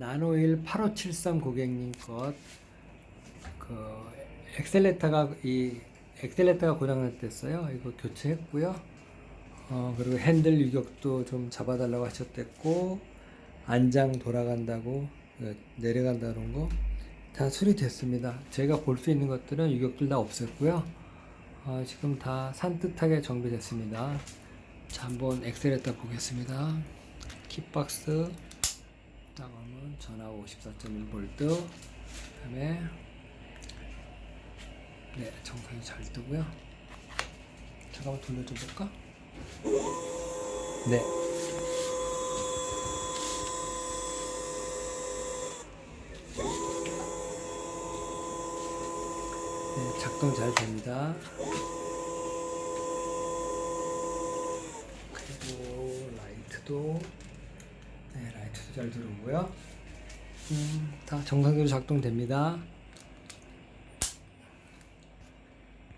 나노일 8573 고객님 것, 그, 엑셀레타가, 이, 엑셀레타가 고장났댔어요. 이거 교체했고요. 어, 그리고 핸들 유격도 좀 잡아달라고 하셨댔고, 안장 돌아간다고, 어, 내려간다는 거. 다 수리됐습니다. 제가 볼 수 있는 것들은 유격들 다 없앴고요. 어, 지금 다 산뜻하게 정비됐습니다. 자, 한번 엑셀에다 보겠습니다. 킥박스, 다음은 전압 54.1V, 그다음에 네 정상이 잘 뜨고요. 잠깐만 돌려줘 볼까? 네. 네, 작동 잘 됩니다. 그리고 라이트도 잘 들어오고요. 음, 다 정상적으로 작동됩니다.